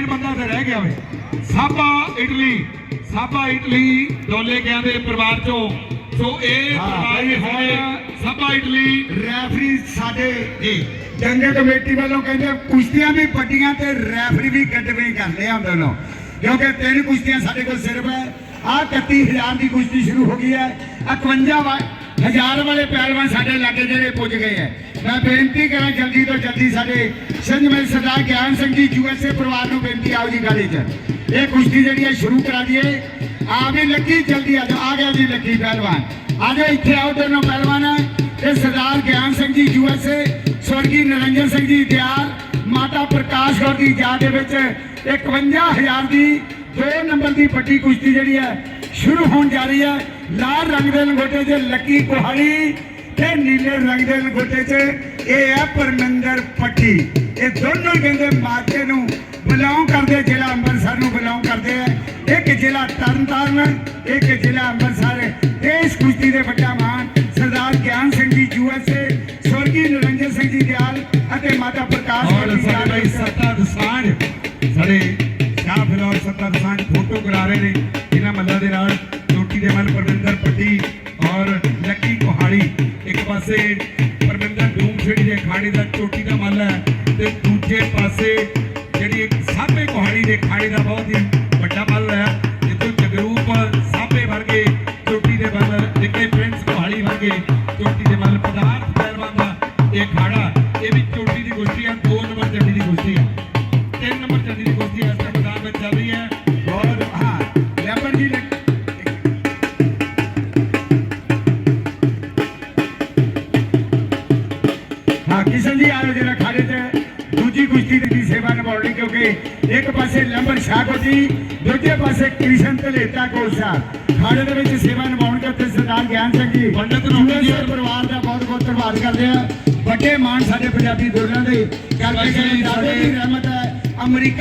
Main ਬੰਦਾ ਤੇ ਰਹਿ ਗਿਆ ਵੇ। ਸਾਬਾ ਇਟਲੀ ਸਾਬਾ ਇਟਲੀ ਡੋਲੇ ਗਿਆ ਦੇ ਪਰਿਵਾਰ ਚੋਂ। ਸੋ ਇਹ ਪਰਿਵਾਰ ਸਾਰੇ ਹੁਣ- ਸਾਬਾ ਇਟਲੀ। ਰੈਫਰੀ ਸਾਡੇ ਜੀ ਜੰਗ ਕਮੇਟੀ ਵੱਲੋਂ ਕਹਿੰਦੇ ਕੁਸ਼ਤੀਆਂ ਵੀ ਵੱਡੀਆਂ ਤੇ ਰੈਫਰੀ ਵੀ ਗੱਡਵੇਂ ਕਰਦੇ ਆ ਦੋਨੋਂ ਕਿਉਂਕਿ ਤਿੰਨ ਕੁਸ਼ਤੀਆਂ ਸਾਡੇ ਕੋਲ ਸਿਰਫ ਹੈ। ਆ 31000 ਦੀ ਕੁਸ਼ਤੀ ਸ਼ੁਰੂ ਹੋ ਗਈ ਹੈ। 51 ਵਾ- ਹਜ਼ਾਰ ਵਾਲੇ ਪਹਿਲਵਾਨ ਸਾਡੇ ਲਾਗੇ ਜਿਹੜੇ ਪੁੱਜ ਗਏ ਹੈ। ਮੈਂ ਬੇਨਤੀ ਕਰਾਂ ਜਲਦੀ ਤੋਂ ਜਲਦੀ ਸਾਡੇ ਸੰਜਮੇਲ ਸਰਦਾਰ ਗਿਆਨ ਸਿੰਘ ਜੀ ਯੂਐਸਏ ਪਰਿਵਾਰ ਨੂੰ ਬੇਨਤੀ ਆਓ ਜੀ ਗਾੜੀ 'ਚ। ਇਹ ਕੁਸ਼ਤੀ ਜਿਹੜੀ ਹੈ ਸ਼ੁਰੂ ਕਰਾ ਦਈਏ। ਆ ਵੀ ਲੱਗੀ ਜਲਦੀ ਆ ਜਾਓ, ਆ ਗਿਆ ਜੀ ਲੱਗੀ ਪਹਿਲਵਾਨ। ਆ ਜਾਓ, ਇੱਥੇ ਆਓ ਦੋਨੋਂ ਪਹਿਲਵਾਨ। ਇਹ ਸਰਦਾਰ ਗਿਆਨ ਸਿੰਘ ਜੀ ਯੂਐਸਏ ਸਵਰਗੀ ਨਰਿੰਦਰ ਸਿੰਘ ਜੀ, ਦਿਆਲ, ਮਾਤਾ ਪ੍ਰਕਾਸ਼ ਕੌਰ ਦੀ ਯਾਦ ਦੇ ਵਿੱਚ 51000 ਦੀ 2 ਨੰਬਰ ਦੀ ਵੱਡੀ ਕੁਸ਼ਤੀ ਜਿਹੜੀ ਹੈ ਸ਼ੁਰੂ ਹੋਣ ਜਾ ਰਹੀ ਹੈ। ਲਾਲ ਰੰਗ ਦੇ ਲੰਗੋਟੇ 'ਚ ਲੱਕੀ ਕੁਹਾੜੀ ਤੇ ਨੀਲੇ ਰੰਗ ਦੇ ਲੰਗੋਟੇ 'ਚ ਇਹ ਹੈ ਪਰਮਿੰਦਰ ਪੱਟੀ ਇਹ ਦੋਨੋਂ ਕਹਿੰਦੇ ਮਾਤੇ ਨੂੰ ਬਿਲੋਂਗ ਕਰਦੇ ਜ਼ਿਲ੍ਹਾ ਅੰਮ੍ਰਿਤਸਰ ਨੂੰ ਬਿਲੋਂਗ ਕਰਦੇ ਆ। ਇੱਕ ਜ਼ਿਲ੍ਹਾ ਤਰਨਤਾਰਨ ਇੱਕ ਜ਼ਿਲ੍ਹਾ ਅੰਮ੍ਰਿਤਸਰ। ਇਸ ਕੁਸ਼ਤੀ ਦੇ ਵੱਡਾ ਮਾਨ ਸਰਦਾਰ ਗਿਆਨ ਸਿੰਘ ਜੀ ਯੂਐਸਏ ਸਵਰਗੀ ਨਿਰੰਜਨ ਸਿੰਘ ਜੀ ਦਿਆਲ ਅਤੇ ਮਾਤਾ ਪ੍ਰਕਾਸ਼ ਔਰ ਸਾਡੇ ਭਾਈ ਸੱਤਾ ਦਸਾਂਝ ਸਾਡੇ ਸ਼ਾਹ ਫਿਲੌਰ ਸੱਤਾ ਦਸਾਂਝ ਫੋਟੋ ਕਰਾ ਰਹੇ ਨੇ ਇਹਨਾਂ ਮੱਲਾ ਦੇ ਨਾਲ। ਚੋਟੀ ਦੇ ਮਨ ਪਰਮਿੰਦਰ ਪੱਟੀ ਔਰ ਲੱਕੀ ਕੋਹਾੜੀ। ਇੱਕ ਪਾਸੇ ਪਰਮਿੰਦਰ ਡੂਮ ਛੇੜੀ ਦੇ ਖਾੜੇ ਦਾ ਚੋਟੀ ਦਾ ਮੱਲ ਹੈ ਤੇ ਦੂਜੇ ਪਾਸੇ ਜਿਹੜੀ ਇੱਕ ਸਾਬੇ ਕੋਹਾੜੀ ਦੇ ਖਾੜੇ ਦਾ ਬਹੁਤ ਹੀ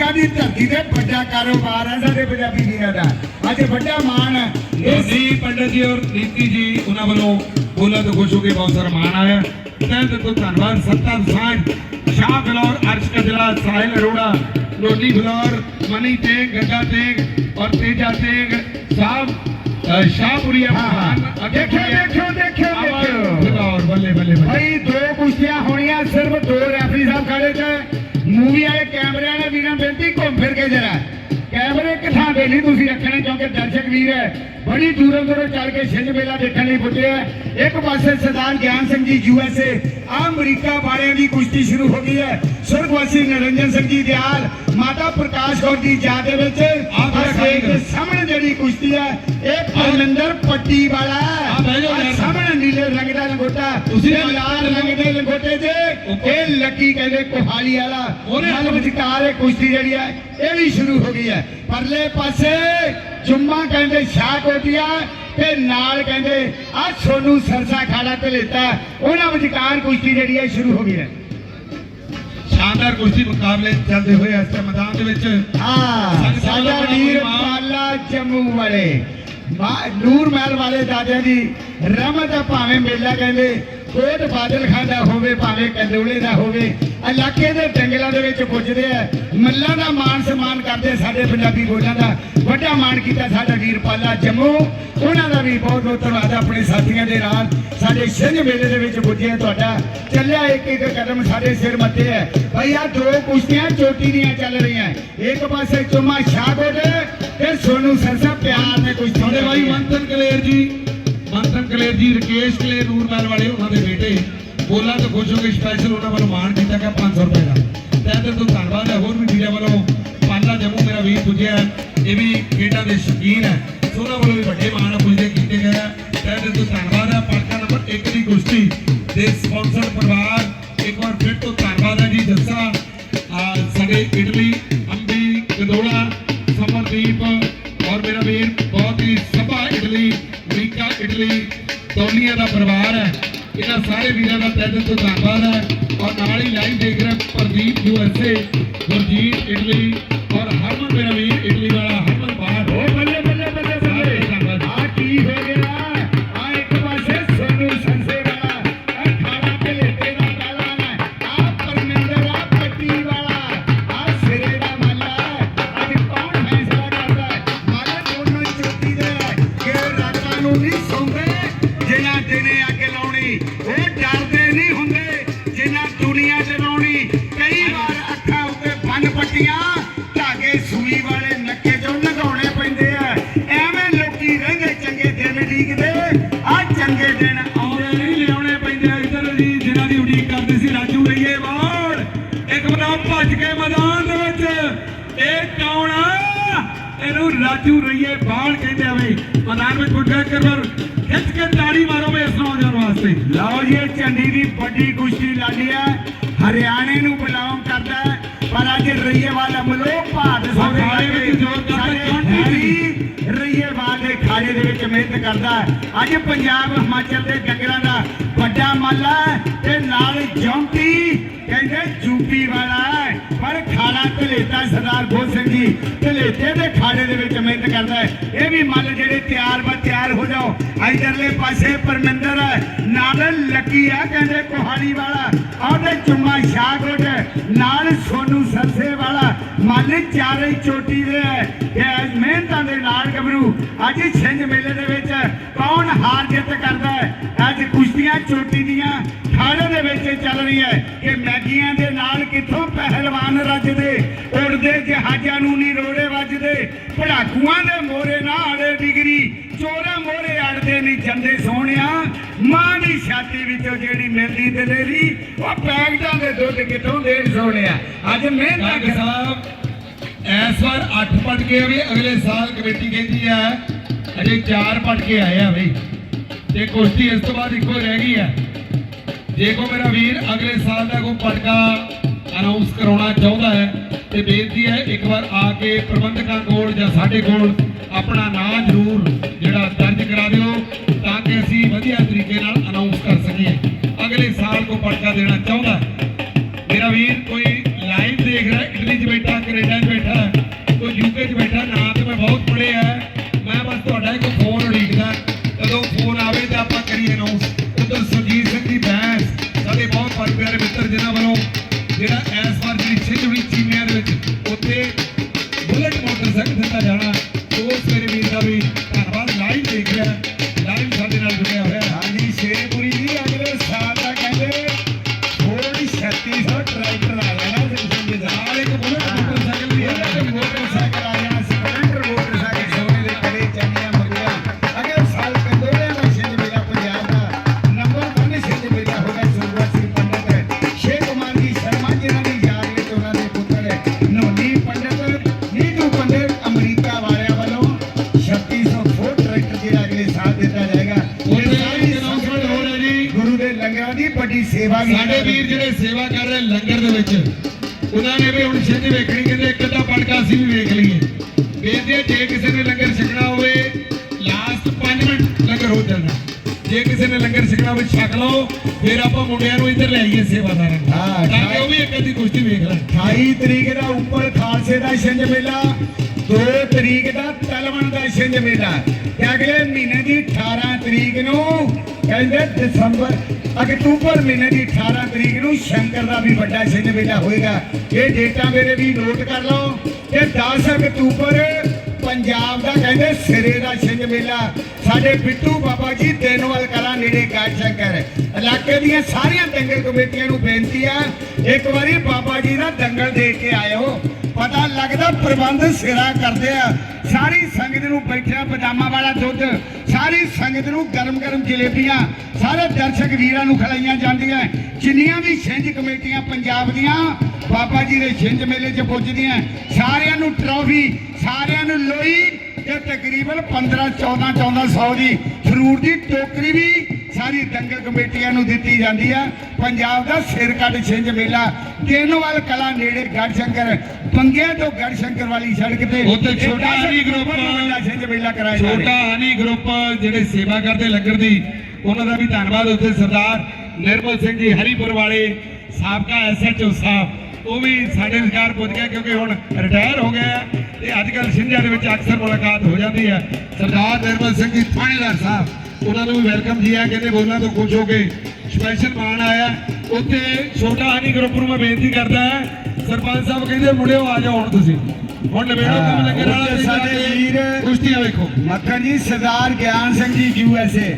ਅਮਰੀਕਾ ਦੀ ਧਰਤੀ ਤੇ ਵੱਡਾ ਕਾਰੋਬਾਰ ਹੈ ਸਾਡੇ ਪੰਜਾਬੀ ਵੀਰਾਂ ਦਾ ਅੱਜ ਵੱਡਾ ਮਾਣ ਹੈ। ਜੀ ਪੰਡਤ ਜੀ ਔਰ ਨੀਤੀ ਜੀ ਉਹਨਾਂ ਵੱਲੋਂ ਬੋਲਾ ਤੋਂ ਖੁਸ਼ ਹੋ ਕੇ ਬਹੁਤ ਸਾਰਾ ਮਾਣ ਆਇਆ। ਦਿਲ ਤੋਂ ਧੰਨਵਾਦ ਸੱਤਾ ਸਾਂਝ ਸ਼ਾਹ ਫਿਲੌਰ ਅਰਸ਼ ਕਜਲਾ ਸਾਹਿਲ ਅਰੋੜਾ ਲੋਲੀ ਫਿਲੌਰ ਮਨੀ ਤੇ ਗੱਗਾ ਤੇ ਔਰ ਤੇਜਾ ਤੇ ਸਾਹਿਬ ਸ਼ਾਹਪੁਰੀਆ। ਮਹਾਨ ਦੇਖਿਓ, ਦੇਖਿਓ, ਦੇਖਿਓ, ਦੇਖਿਓ। ਬੱਲੇ ਬੱਲੇ ਬੱਲੇ। ਭਾਈ ਦੋ ਕੁਸ਼ਤੀਆਂ ਹੋਣੀਆਂ ਸਿਰਫ ਦੋ ਰੈਫਰੀ ਸਾਹਿਬ ਖੜੇ ਚ ਮੂਵੀ ਵਾਲੇ ਕੈਮਰਿਆਂ ਨੇ ਵੀਰਾਂ ਬੇਨਤੀ ਘੁੰਮ ਫਿਰ ਕੇ ਜਰਾ। ਕੈਮਰੇ ਕਿੱਥਾਂ ਦੇ ਨਹੀਂ ਤੁਸੀਂ ਰੱਖਣੇ ਕਿਉਂਕਿ ਦਰਸ਼ਕ ਵੀਰ ਹੈ ਬੜੀ ਦੂਰੋਂ ਦੂਰੋਂ ਚੱਲ ਕੇ ਛਿੰਝ ਮੇਲਾ ਦੇਖਣ ਲਈ ਪੁੱਜੇ ਆ। ਇੱਕ ਪਾਸੇ ਸਰਦਾਰ ਗਿਆਨ ਸਿੰਘ ਜੀ ਯੂਐਸਏ ਆ ਅਮਰੀਕਾ ਵਾਲਿਆਂ ਦੀ ਕੁਸ਼ਤੀ ਸ਼ੁਰੂ ਹੋ ਗਈ ਹੈ। ਸੁਰਗਵਾਸੀ ਨਰਿੰਦਰ ਸਿੰਘ ਜੀ ਦਿਆਲ ਮਾਤਾ ਪ੍ਰਕਾਸ਼ ਕੌਰ ਦੀ ਯਾਦ ਦੇ ਵਿੱਚ ਖਾਈ ਦੇ ਸਾਹਮਣੇ ਜਿਹੜੀ ਕੁਸ਼ਤੀ ਹੈ ਇਹ ਪਰਮਿੰਦਰ ਪੱਟੀ ਵਾਲਾ ਰੰਗ ਦਾ ਲੰਗੋਟਾ। ਤੁਸੀਂ ਇਹ ਲਾਲ ਰੰਗ ਦੇ ਲੰਗੋਟੇ 'ਚ ਇਹ ਲੱਕੀ ਕਹਿੰਦੇ ਕੋਹਾਲੀ ਵਾਲਾ। ਉਹਨੇ- ਨਾਲ ਵਿਚਕਾਰ ਇਹ ਕੁਸ਼ਤੀ ਜਿਹੜੀ ਹੈ ਇਹ ਵੀ ਸ਼ੁਰੂ ਹੋ ਗਈ ਹੈ। ਪਰਲੇ ਪਾਸੇ ਜੁੰਮਾ ਕਹਿੰਦੇ ਸ਼ਾਹ ਕੋਟੀਆ ਤੇ ਨਾਲ ਕਹਿੰਦੇ ਆ ਸੋਨੂ ਸਰਸਾ ਖਾੜਾ ਤੇ ਲੈਤਾ ਉਹਨਾਂ ਵਿਚਕਾਰ ਕੁਸ਼ਤੀ ਜਿਹੜੀ ਹੈ ਸ਼ੁਰੂ ਹੋ ਗਈ ਹੈ। ਸ਼ਾਨਦਾਰ ਕੁਸ਼ਤੀ ਮੁਕਾਬਲੇ ਚੱਲਦੇ ਹੋਏ ਇਸ ਮੈਦਾਨ ਦੇ ਵਿੱਚ ਹਾਂ ਸਾਡਾ ਵੀਰ ਪਾਲਾ ਜੰਮੂ ਵਾਲੇ। ਨੂਰ ਮਹਿਲ ਵਾਲੇ ਦਾਦਿਆਂ ਦੀ ਰਹਿਮਤ ਹੈ ਭਾਵੇਂ ਮੇਲਾ ਕਹਿੰਦੇ। ਕੋਟ ਬਾਦਲ ਖਾਨ ਦਾ ਹੋਵੇ, ਭਾਵੇਂ ਕੰਦੋਲੇ ਦਾ ਹੋਵੇ, ਇਲਾਕੇ ਦੇ ਜੰਗਲਾਂ ਦੇ ਵਿੱਚ ਪੁੱਜਦੇ ਆ। ਮੱਲਾਂ ਦਾ ਮਾਣ ਸਨਮਾਨ ਕਰਦੇ ਸਾਡੇ ਪੰਜਾਬੀ ਬੋਲਾਂ ਦਾ। ਵੱਡਾ ਮਾਣ ਕੀਤਾ ਸਾਡਾ ਵੀਰ ਪਾਲਾ ਜੰਮੂ। ਉਹਨਾਂ ਦਾ ਵੀ ਬਹੁਤ ਬਹੁਤ ਧੰਨਵਾਦ ਆਪਣੇ ਸਾਥੀਆਂ ਦੇ ਨਾਲ। ਸਾਡੇ ਸਿੰਘ ਮੇਲੇ ਦੇ ਵਿੱਚ ਪੁੱਜਿਆ ਤੁਹਾਡਾ। ਚੱਲਿਆ ਇੱਕ ਇੱਕ ਕਦਮ ਸਾਡੇ ਸਿਰ ਮੱਥੇ ਹੈ ਭਈ ਆ ਦੋ ਕੁਸ਼ਤੀਆਂ ਚੋਟੀ ਦੀਆਂ ਚੱਲ ਰਹੀਆਂ। ਇੱਕ ਪਾਸੇ ਚੁਮਾ ਸ਼ਾਹਕੋਟ ਤੇ ਸੋਨੂ ਸਰਸਾ ਪਿਆਰ ਨੇ ਕੁਸ਼ਤੀ ਸਾਡੇ ਭਾਈ ਮੰਥਨ ਕਲੇਰ ਜੀ ਮੰਤਰ ਕਲੇਰ ਜੀ ਰਕੇਸ਼ ਕਲੇਰ ਨੂਰਮਹਿਲ ਵਾਲੇ, ਉਹਨਾਂ ਦੇ ਬੇਟੇ। ਬੋਲਾ ਤੋਂ ਖੁਸ਼ ਹੋ ਕੇ ਸਪੈਸ਼ਲ ਉਹਨਾਂ ਵੱਲੋਂ ਮਾਣ ਕੀਤਾ ਗਿਆ 500 ਰੁਪਏ ਦਾ। ਤਹਿ ਦਿਲ ਤੋਂ ਧੰਨਵਾਦ ਹੈ, ਹੋਰ ਵੀ ਵੀਰਾਂ ਵੱਲੋਂ ਪਾਲਾ ਜੰਮੂ ਮੇਰਾ ਵੀਰ ਪੁੱਜਿਆ ਇਹ ਵੀ ਖੇਡਾਂ ਦੇ ਸ਼ੌਕੀਨ ਹੈ। ਉਹਨਾਂ ਵੱਲੋਂ ਵੀ ਵੱਡੇ ਮਾਣ ਪੁੱਜਦੇ ਕੀਤੇ ਗਏ ਹੈ। ਤਹਿ ਦਿਲ ਤੋਂ ਧੰਨਵਾਦ ਹੈ, ਪੜਕਾ ਨੰਬਰ 1 ਦੀ ਕੁਸ਼ਤੀ ਦੇ ਸਪਾਂਸਰ ਪਰਿਵਾਰ, ਇੱਕ ਵਾਰ ਫਿਰ ਤੋਂ ਧੰਨਵਾਦ ਹੈ ਜੀ ਜੱਸਾ ਸਾਡੇ ਇਟਲੀ ਇਹਨਾਂ ਸਾਰੇ ਵੀਰਾਂ ਦਾ ਤਹਿ ਦਿਲ ਤੋਂ ਧੰਨਵਾਦ ਹੈ। ਔਰ ਨਾਲ ਹੀ ਲਾਈਵ ਦੇਖ ਰਹੇ ਪ੍ਰਦੀਪ ਯੂਐਸਏ ਗੁਰਜੀਤ ਇਟਲੀ ਔਰ ਹਰਮਨ ਮੇਰਾ ਵੀਰ ਇਟਲੀ ਵਾਲਾ। ਰਾਜੂ ਰਈਏ ਬਾਲ ਕਹਿੰਦੇ ਆ ਬਈ ਮੈਦਾਨ ਵਿੱਚ ਗੁੱਡਾ ਕਰਵਰ ਖਿੱਚ ਕੇ ਤਾੜੀ ਮਾਰੋ ਬਈ ਇਸ ਨੌਜਵਾਨ ਵਾਸਤੇ। ਲਓ ਜੀ ਇਹ ਝੰਡੀ ਦੀ ਵੱਡੀ ਕੁਸ਼ਤੀ ਲਾਲੀ ਹੈ। ਹਰਿਆਣੇ ਨੂੰ ਬਿਲੋਂਗ ਕਰਦਾ ਹੈ ਪਰ ਅੱਜ ਰਈਏਵਾਲ ਅਮਲੋ ਭਾਰਤ ਅਖਾੜੇ ਵਿੱਚ ਜ਼ੋਰ ਕਰਦਾ ਰਈਏਵਾਲ ਦੇ ਖਾੜੇ ਦੇ ਵਿੱਚ ਮਿਹਨਤ ਕਰਦਾ ਅੱਜ ਪੰਜਾਬ ਹਿਮਾਚਲ ਦੇ ਡੰਗਰਾਂ ਦਾ ਮਾਲਾ ਤੇ ਨਾਲ ਜੌਂਤੀ ਕਹਿੰਦੇ ਯੂਪੀ ਵਾਲਾ ਹੈ, ਪਰ ਖਾੜਾ ਧਲੇਤਾ ਸਰਦਾਰ ਬੋਲ ਸਿੰਘ ਜੀ ਧਲੇਤੇ ਦੇ ਖਾੜੇ ਦੇ ਵਿੱਚ ਮਿਹਨਤ ਕਰਦਾ ਹੈ। ਇਹ ਵੀ ਮੱਲ ਜਿਹੜੇ ਤਿਆਰ ਬਾ ਤਿਆਰ ਹੋ ਜਾਓ, ਇਧਰਲੇ ਪਾਸੇ ਪਰਮਿੰਦਰ ਹੈ, ਨਾਲ ਲੱਕੀ ਆ, ਕਹਿੰਦੇ ਕੋਹਾਲੀ ਵਾਲਾ, ਉਹਦੇ ਚੁੰਮਾ ਸ਼ਾਹਕੋਟ ਨਾਲ ਸੋਨੂ ਸਰਸੇ ਵਾਲਾ, ਮੱਲ ਚਾਰੇ ਚੋਟੀ ਦੇ ਹੈ ਇਹ ਅੱਜ ਮਿਹਨਤਾਂ ਦੇ ਨਾਲ ਗੱਭਰੂ, ਅੱਜ ਛਿੰਝ ਮੇਲੇ ਦੇ ਵਿੱਚ ਰਹੀ ਹੈ ਕਿ ਮੈਗੀਆਂ ਦੇ ਨਾਲ ਕਿੱਥੋਂ ਪਹਿਲਵਾਨ ਰੱਜਦੇ? ਉੜਦੇ ਜਹਾਜ਼ਾਂ ਨੂੰ ਨਹੀਂ ਰੋੜੇ ਵੱਜਦੇ। ਪੜਾਕੂਆਂ ਦੇ ਮੋਰੇ ਨਾ ਆੜੇ ਡਿਗਰੀ ਚੋਰਾਂ ਮੋਰੇ ਅੜਦੇ ਨਹੀਂ ਜਾਂਦੇ ਸੋਹਣਿਆ। ਮਾਂ ਦੀ ਛਾਤੀ ਵਿੱਚੋਂ ਜਿਹੜੀ ਮਿਲਦੀ ਦਲੇਰੀ ਉਹ ਪੈਕਟਾਂ ਦੇ ਦੁੱਧ ਕਿੱਥੋਂ ਦੇਣ ਸੋਹਣਿਆ? ਅੱਜ ਮਿਹਨਤਾਂ ਸਾਹਿਬ ਇਸ ਵਾਰ 8 ਪਟ ਕੇ ਵੀ ਅਗਲੇ ਸਾਲ ਕਮੇਟੀ ਕਹਿੰਦੀ ਹੈ ਅਜੇ 4 ਪਟ ਕੇ ਆਏ ਆ ਬਈ ਤੇ ਕੁਸ਼ਤੀ ਇਸ ਤੋਂ ਬਾਅਦ ਇੱਕੋ ਰਹਿ ਗਈ ਹੈ ਜੇ ਕੋ ਮੇਰਾ ਵੀਰ, ਅਗਲੇ ਸਾਲ ਦਾ ਕੋਈ ਪਟਕਾ ਅਨਾਉਂਸ ਕਰਾਉਣਾ ਚਾਹੁੰਦਾ ਹੈ ਤੇ ਬੇਨਤੀ ਹੈ, ਇੱਕ ਵਾਰ ਆ ਕੇ ਪ੍ਰਬੰਧਕਾਂ ਕੋਲ ਜਾਂ ਸਾਡੇ ਕੋਲ ਆਪਣਾ ਨਾਂ ਜ਼ਰੂਰ ਜਿਹੜਾ ਦਰਜ ਕਰਾ ਦਿਓ ਤਾਂ ਕਿ ਅਸੀਂ ਵਧੀਆ ਤਰੀਕੇ ਨਾਲ ਅਨਾਉਂਸ ਕਰ ਸਕੀਏ। ਅਗਲੇ ਸਾਲ ਕੋ ਪਟਕਾ ਦੇਣਾ ਚਾਹੁੰਦਾ ਮੇਰਾ ਵੀਰ, ਕੋਈ 2 ਤਰੀਕ ਦਾ ਤਲਵਣ ਦਾ ਛਿੰਝ ਮੇਲਾ। ਤੇ ਅਗਲੇ ਮਹੀਨੇ ਦੀ 18 ਤਰੀਕ ਨੂੰ ਕਹਿੰਦੇ ਦਸੰਬਰ, ਅਕਤੂਬਰ ਮਹੀਨੇ ਦੀ 18 ਤਰੀਕ ਨੂੰ ਸ਼ੰਕਰ ਦਾ ਵੀ ਵੱਡਾ ਛਿੰਝ ਮੇਲਾ ਹੋਏਗਾ। ਇਹ ਡੇਟਾ ਮੇਰੇ ਵੀ ਨੋਟ ਕਰ ਲਓ। ਤੇ 10 ਅਕਤੂਬਰ ਪੰਜਾਬ ਦਾ ਕਹਿੰਦੇ ਸਿਰੇ ਦਾ ਛਿੰਝ ਮੇਲਾ। ਸਾਡੇ ਬਿੱਟੂ ਬਾਬਾ ਜੀ ਦੇਨਵਾਲ ਕਲਾ ਨੇੜੇ ਗਾਜ ਸ਼ੰਕਰ। ਇਲਾਕੇ ਦੀਆਂ ਸਾਰੀਆਂ ਦੰਗਲ ਕਮੇਟੀਆਂ ਨੂੰ ਬੇਨਤੀ ਆ, ਇੱਕ ਵਾਰੀ ਬਾਬਾ ਜੀ ਦਾ ਦੰਗਲ ਦੇ ਕੇ ਆਇਓ। ਪਤਾ ਲੱਗਦਾ ਪ੍ਰਬੰਧ ਸਿਰਾ ਕਰਦੇ ਆ। ਸਾਰੀ ਸੰਗਤ ਨੂੰ ਬੈਠਿਆ ਪਜਾਮਾ ਵਾਲਾ ਦੁੱਧ। ਸਾਰੀ ਸੰਗਤ ਨੂੰ ਗਰਮ ਗਰਮ ਜਲੇਬੀਆਂ। ਸਾਰੇ ਦਰਸ਼ਕ ਵੀਰਾਂ ਨੂੰ ਖਿਲਾਈਆਂ ਜਾਂਦੀਆਂ। ਜਿੰਨੀਆਂ ਵੀ ਛਿੰਝ ਕਮੇਟੀਆਂ ਪੰਜਾਬ ਦੀਆਂ, ਬਾਬਾ ਜੀ ਦੇ ਛਿੰਝ ਮੇਲੇ 'ਚ ਪੁੱਜਦੀਆਂ। ਸਾਰਿਆਂ ਨੂੰ ਟਰੋਫੀ ਸਾਰਿਆਂ ਨੂੰ ਲੋਈ ਤੇ ਤਕਰੀਬਨ 15 14 1400 ਦੀ ਫਰੂਟ ਦੀ ਟੋਕਰੀ ਵੀ ਸਾਰੀ ਦੰਗਲ ਕਮੇਟੀਆਂ ਨੂੰ ਦਿੱਤੀ ਜਾਂਦੀ ਆ। ਪੰਜਾਬ ਦਾ ਸਿਰ ਕੱਢ ਛਿੰਝ ਮੇਲਾ। ਦੇਨਵਾਲ ਕਲਾ ਨੇੜੇ ਗੜ ਸ਼ੰਕਰ ਬੰਗਿਆਂ ਤੋਂ ਗੜ ਸ਼ੰਕਰ ਵਾਲੀ ਸੜਕ ਤੇ। ਉੱਥੇ ਛੋਟਾ ਹਰੀ ਗਰੁੱਪ ਵੱਡਾ ਮੇਲਾ ਕਰਾਇਆ ਛੋਟਾ ਹਨੀ ਗਰੁੱਪ ਜਿਹੜੇ ਸੇਵਾ ਕਰਦੇ ਲੰਗਰ ਦੀ ਉਹਨਾਂ ਦਾ ਵੀ ਧੰਨਵਾਦ ਉੱਥੇ ਸਰਦਾਰ ਨਿਰਮਲ ਸਿੰਘ ਜੀ ਹਰੀਪੁਰ ਵਾਲੇ ਸਾਬਕਾ ਐਸਐਚਓ ਸਾਹਿਬ ਉਹ ਵੀ ਸਾਡੇ ਵਿਚਾਰ ਪੁੱਜ ਗਿਆ ਕਿਉਂਕਿ ਹੁਣ ਰਿਟਾਇਰ ਹੋ ਗਏ ਆ ਤੇ ਅੱਜ ਕੱਲ੍ਹ ਸਿੰਧਿਆ ਦੇ ਵਿੱਚ ਅਕਸਰ ਮੁਲਾਕਾਤ ਹੋ ਜਾਂਦੀ ਹੈ ਸਰਦਾਰ ਨਿਰਮਲ ਸਿੰਘ ਜੀ ਥਾਣੇਦਾਰ ਸਾਹਿਬ ਉਹਨਾਂ ਨੂੰ ਵੀ ਵੈਲਕਮ ਜੀ ਆ ਕਹਿੰਦੇ ਬੋਲਾਂ ਤੋਂ ਖੁਸ਼ ਹੋ ਕੇ ਸਪੈਸ਼ਲ ਮਾਣ ਆਇਆ। ਉੱਥੇ ਛੋਟਾ ਹਨੀ ਗਰੁੱਪ ਨੂੰ ਮੈਂ ਬੇਨਤੀ ਕਰਦਾ ਹਾਂ। ਸਰਪੰਚ ਸਾਹਿਬ ਕਹਿੰਦੇ ਮੁੰਡਿਓ ਆ ਜਾਓ ਹੁਣ ਤੁਸੀਂ। ਹੁਣ ਨਵੇੜੋ ਕੰਮ ਵਾਲਾ ਉੱਥੇ ਸਾਡੇ ਵੀਰ ਕੁਸ਼ਤੀਆਂ ਵੇਖੋ। ਮੱਖਣ ਜੀ ਸਰਦਾਰ ਗਿਆਨ Singh ji U S A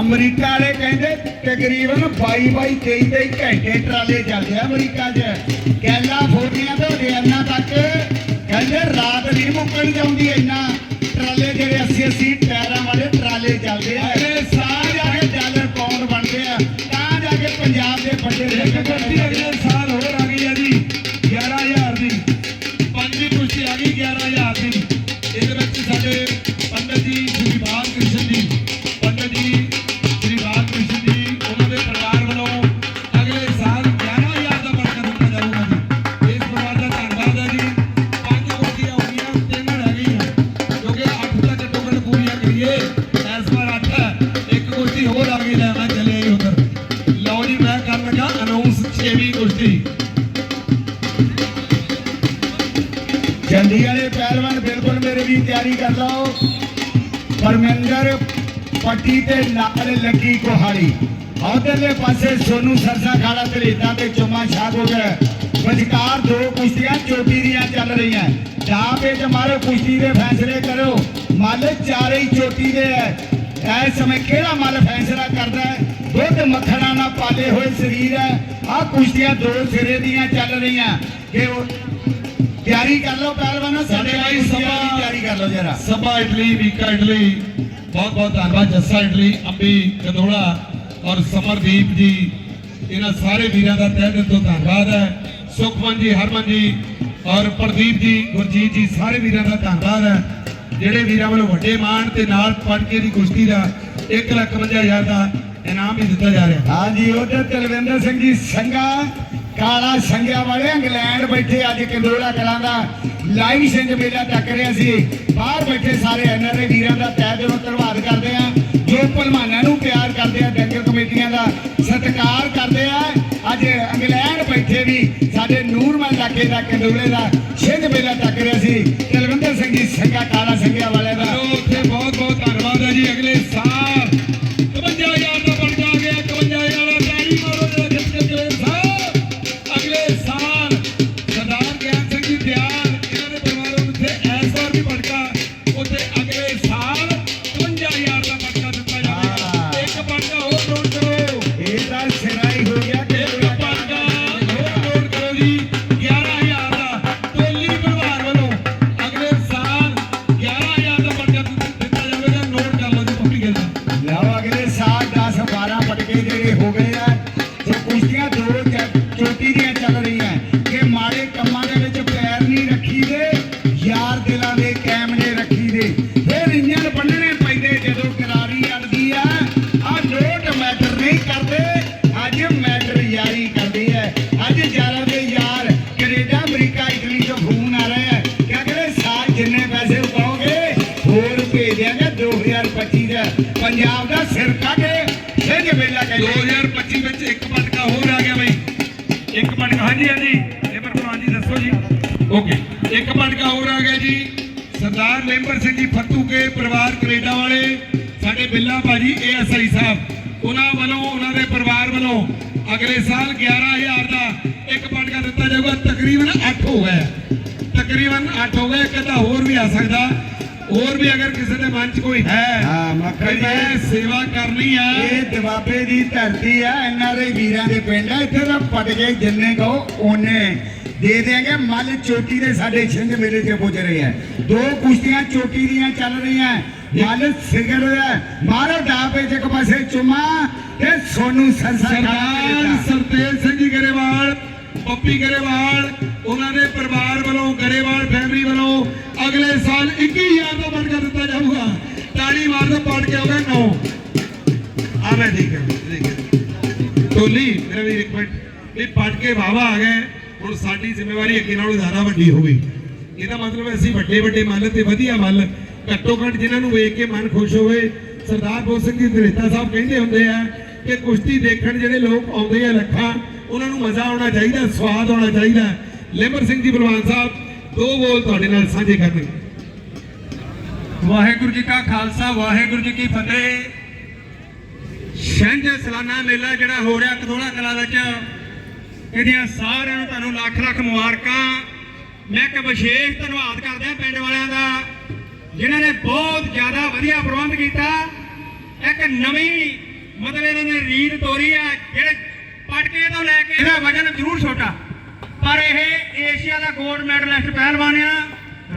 America ਵਾਲੇ ਕਹਿੰਦੇ ਤਕਰੀਬਨ 22 22 23 23 ਘੰਟੇ ਟਰਾਲੇ ਚੱਲਦੇ ਆ ਅਮਰੀਕਾ 'ਚ। ਕੈਲੀਫੋਰਨੀਆ ਤੋਂ ਰਿਆਨਾ ਤੱਕ। ਕਹਿੰਦੇ ਰਾਤ ਨਹੀਂ ਮੁੱਕਣ ਜਾਂਦੀ ਇੰਨਾ। ਟਰਾਲੇ ਜਿਹੜੇ 80 80 ਟਾਇਰਾਂ ਵਾਲੇ ਟਰਾਲੇ ਚੱਲਦੇ ਆ। ਪੰਜਾਬ ਮੇਰੇ ਕਰ ਲਓ ਪਰਮਿੰਦਰ ਪੱਟੀ ਤੇ ਨਾਲ ਲੱਗੀ ਕੋਹਾੜੀ। ਉਧਰਲੇ ਪਾਸੇ ਸੋਨੂ ਸਰਸਾ ਖਾੜਾ ਧਰੇਤਾ ਤੇ ਚੁਮਾ ਛਾਗ ਹੋ ਗਿਆ। ਵਿਚਕਾਰ ਦੋ ਕੁਸ਼ਤੀਆਂ ਚੋਟੀ ਦੀਆਂ ਚੱਲ ਰਹੀਆਂ। ਜਾਂ ਵਿੱਚ ਮਾਰੋ ਕੁਸ਼ਤੀ ਦੇ ਫੈਸਲੇ ਕਰੋ। ਮੱਲ ਚਾਰੇ ਹੀ ਚੋਟੀ ਦੇ ਹੈ ਇਸ ਸਮੇਂ ਕਿਹੜਾ ਮੱਲ ਫੈਸਲਾ ਕਰਦਾ ਹੈ ਦੁੱਧ ਮੱਖਣਾ ਨਾਲ ਪਾਲੇ ਹੋਏ ਸਰੀਰ ਹੈ ਆਹ ਕੁਸ਼ਤੀਆਂ ਦੋ ਸਿਰੇ ਦੀਆਂ ਚੱਲ ਰਹੀਆਂ। ਕਿ ਤਿਆਰੀ ਕਰ ਲਓ ਪਹਿਲਵਾਨੋ ਸਾਡੇ ਭਾਈ ਸਭਾ ਦੀ ਤਿਆਰੀ ਕਰ ਲਓ ਜਰਾ। ਸਭਾ ਇਟਲੀ ਵੀਕਾ ਇਟਲੀ। ਬਹੁਤ ਬਹੁਤ ਧੰਨਵਾਦ ਜੱਸਾ ਇਟਲੀ ਅੰਬੀ ਗਦੋੜਾ ਔਰ ਸਮਰਦੀਪ ਜੀ। ਇਹਨਾਂ ਸਾਰੇ ਵੀਰਾਂ ਦਾ ਤਹਿ ਦਿਲ ਤੋਂ ਧੰਨਵਾਦ ਹੈ। ਸੁਖਮਨ ਜੀ ਹਰਮਨ ਜੀ ਔਰ ਪ੍ਰਦੀਪ ਜੀ ਗੁਰਜੀਤ ਜੀ ਸਾਰੇ ਵੀਰਾਂ ਦਾ ਧੰਨਵਾਦ ਹੈ। ਜਿਹੜੇ ਵੀਰਾਂ ਵੱਲੋਂ ਵੱਡੇ ਮਾਣ ਤੇ ਨਾਲ ਪਟਕੇ ਦੀ ਕੁਸ਼ਤੀ ਦਾ 155000 ਦਾ ਇਨਾਮ ਵੀ ਦਿੱਤਾ ਜਾ ਰਿਹਾ। ਹਾਂਜੀ ਉਧਰ ਤਲਵਿੰਦਰ ਸਿੰਘ ਜੀ ਸੰਗਾ ਕਾਲਾ ਸੰਗਿਆ ਵਾਲੇ ਇੰਗਲੈਂਡ ਬੈਠੇ ਅੱਜ ਕੰਦੋਲਾ ਕਲਾਂ ਦਾ। ਲਾਈਵ ਸਿੰਘ ਮੇਲਾ ਟੱਕ ਰਿਹਾ ਸੀ। ਬਾਹਰ ਬੈਠੇ ਸਾਰੇ ਐਨਆਰਏ ਵੀਰਾਂ ਦਾ ਤਹਿ ਦਿਲੋਂ ਧੰਨਵਾਦ ਕਰਦੇ ਆ ਜੋ ਭਲਵਾਨਾਂ ਨੂੰ ਪਿਆਰ ਕਰਦੇ ਆ, ਡੰਗਰ ਕਮੇਟੀਆਂ ਦਾ ਸਤਿਕਾਰ ਕਰਦੇ ਆ। ਅੱਜ ਇੰਗਲੈਂਡ ਬੈਠੇ ਵੀ ਸਾਡੇ ਨੂਰਮਨ ਇਲਾਕੇ ਦਾ, ਕੰਦੋਲੇ ਦਾ ਸਿੰਘ ਮੇਲਾ ਟੱਕ ਰਿਹਾ ਸੀ। ਤਲਵਿੰਦਰ ਸਿੰਘ ਜੀ ਸੰਗਾ ਕਾਲਾ ਸੰਗਿਆ ਵਾਲੇ ਦਾ। ਉੱਥੇ ਬਹੁਤ ਬਹੁਤ ਧੰਨਵਾਦ ਹੈ ਜੀ। ਅਗਲੇ ਸਾਲ ਪੰਜਾਬ ਦਾ ਸਿਰ ਕੱਢ ਸਿੰਘ ਮੇਲਾ ਕਹਿੰਦੇ 2025 ਵਿੱਚ ਇੱਕ ਪਟਕਾ ਹੋਰ ਆ ਗਿਆ ਬਈ। ਇੱਕ ਪਟਕਾ ਹਾਂਜੀ ਹਾਂਜੀ। ਲੇਬਰ ਪ੍ਰਵਾਨ ਜੀ ਦੱਸੋ ਜੀ। ਓਕੇ। ਇੱਕ ਪਟਕਾ ਹੋਰ ਆ ਗਿਆ ਜੀ। ਸਰਦਾਰ ਲੈਂਬਰ ਸਿੰਘ ਜੀ ਫੱਤੂ ਕੇ ਪਰਿਵਾਰ ਕੈਨੇਡਾ ਵਾਲੇ ਸਾਡੇ ਬਿੱਲਾ ਭਾਜੀ ਏਐਸਆਈ ਸਾਹਿਬ ਉਹਨਾਂ ਵੱਲੋਂ ਉਹਨਾਂ ਦੇ ਪਰਿਵਾਰ ਵੱਲੋਂ ਅਗਲੇ ਸਾਲ 11000 ਦਾ ਇੱਕ ਪਟਕਾ ਦਿੱਤਾ ਜਾਊਗਾ। ਤਕਰੀਬਨ 8 ਹੋ ਗਏ ਤਕਰੀਬਨ 8 ਹੋ ਗਏ ਕਹਿੰਦਾ ਹੋਰ ਵੀ ਆ ਸਕਦਾ। ਹੋਰ ਵੀ ਅਗਰ ਕਿਸੇ ਦੇ ਮਨ 'ਚ ਕੋਈ ਹੈ ਹਾਂ ਮੈਂ ਸੇਵਾ ਕਰਨੀ ਆ। ਇਹ ਦਵਾਬੇ ਦੀ ਧਰਤੀ ਆ ਐਨਆਰਏ ਵੀਰਾਂ ਦੇ ਪਿੰਡ ਆ ਇੱਥੇ ਤਾਂ ਪਟਕੇ ਜਿੰਨੇ ਕਹੋ ਓਨੇ। ਦੇ ਦੇਾਂਗੇ ਮੱਲ ਚੋਟੀ ਦੇ ਸਾਡੇ ਸਿੰਘ ਮੇਲੇ ਤੇ ਪੁੱਜ ਰਹੇ ਆ। ਦੋ ਕੁਸ਼ਤੀਆਂ ਚੋਟੀ ਦੀਆਂ ਚੱਲ ਰਹੀਆਂ ਮੱਲ ਸਿਗਰ ਹੈ ਮਾਰੋ ਡਾਬੇ ਚ ਇੱਕ ਪਾਸੇ ਚੁਮਾ ਤੇ ਸੋਨੂ ਸਰਸਾ ਸਰਦਾਰ ਸਿੰਘ ਜੀ ਗਰੇਵਾਲ ਪੱਪੀ ਗਰੇਵਾਲ, ਉਹਨਾਂ ਦੇ ਪਰਿਵਾਰ ਵੱਲੋਂ, ਗਰੇਵਾਲ ਫੈਮਿਲੀ ਵੱਲੋਂ ਅਗਲੇ ਸਾਲ 21000 ਦਾ ਬਟਕਾ ਦਿੱਤਾ ਜਾਊਗਾ। ਤਾੜੀ ਮਾਰ ਦੋ ਪੜ ਕੇ ਹੋਗਾ 9 ਆ ਮੈਂ ਠੀਕ ਹੈ ਠੀਕ ਹੈ ਟੋਲੀ, ਮੇਰਾ ਵੀ ਰਿਕਵੈਸਟ ਵੀ ਪੜ ਕੇ ਵਾਵਾ ਆ ਗਏ, ਹੁਣ ਸਾਡੀ ਜ਼ਿੰਮੇਵਾਰੀ ਅੱਗੇ ਨਾਲੋਂ ਜ਼ਿਆਦਾ ਵੱਡੀ ਹੋ ਗਈ ਇਹਦਾ ਮਤਲਬ ਅਸੀਂ ਵੱਡੇ ਵੱਡੇ ਮੱਲ ਤੇ ਵਧੀਆ ਮੱਲ, ਘੱਟੋ ਘੱਟ ਜਿਨ੍ਹਾਂ ਨੂੰ ਵੇਖ ਕੇ ਮਨ ਖੁਸ਼ ਹੋਵੇ, ਸਰਦਾਰ ਬੋਲ ਸਿੰਘ ਜੀ ਦਰੇਤਾ ਸਾਹਿਬ ਕਹਿੰਦੇ ਹੁੰਦੇ ਆ ਕਿ ਕੁਸ਼ਤੀ ਦੇਖਣ ਜਿਹੜੇ ਲੋਕ ਆਉਂਦੇ ਆ ਲੱਖਾਂ ਉਹਨਾਂ ਨੂੰ ਮਜ਼ਾ ਆਉਣਾ ਚਾਹੀਦਾ, ਸਵਾਦ ਆਉਣਾ ਚਾਹੀਦਾ। ਲੈਂਬਰ ਸਿੰਘ ਜੀ ਬਲਵਾਨ ਸਾਹਿਬ, ਦੋ ਬੋਲ ਤੁਹਾਡੇ ਨਾਲ ਸਾਂਝੇ ਕਰਨੇ ਵਾਹਿਗੁਰੂ ਜੀ ਕਾ ਖਾਲਸਾ, ਵਾਹਿਗੁਰੂ ਜੀ ਕੀ ਫਤਿਹ। ਛਿੰਝ ਸਾਲਾਨਾ ਮੇਲਾ ਜਿਹੜਾ ਹੋ ਰਿਹਾ ਕਦੋਲਾ ਕਲਾ ਵਿੱਚ, ਇਹਦੀਆਂ ਸਾਰਿਆਂ ਨੂੰ ਤੁਹਾਨੂੰ ਲੱਖ ਲੱਖ ਮੁਬਾਰਕਾਂ। ਮੈਂ ਇੱਕ ਵਿਸ਼ੇਸ਼ ਧੰਨਵਾਦ ਕਰਦਾ ਪਿੰਡ ਵਾਲਿਆਂ ਦਾ, ਜਿਨ੍ਹਾਂ ਨੇ ਬਹੁਤ ਜ਼ਿਆਦਾ ਵਧੀਆ ਪ੍ਰਬੰਧ ਕੀਤਾ। ਇੱਕ ਨਵੀਂ ਮਤਲਬ ਇਹਨਾਂ ਨੇ ਰੀਤ ਤੋਰੀ ਆ ਜਿਹੜੇ ਪਟਕੇ ਤੋਂ ਲੈ ਕੇ ਇਹਦਾ ਵਜਨ ਜ਼ਰੂਰ ਛੋਟਾ। ਪਰ ਇਹ ਏਸ਼ੀਆ ਦਾ 골ਡ ਮੈਡਲਿਸਟ ਪਹਿਲਵਾਨ ਆ।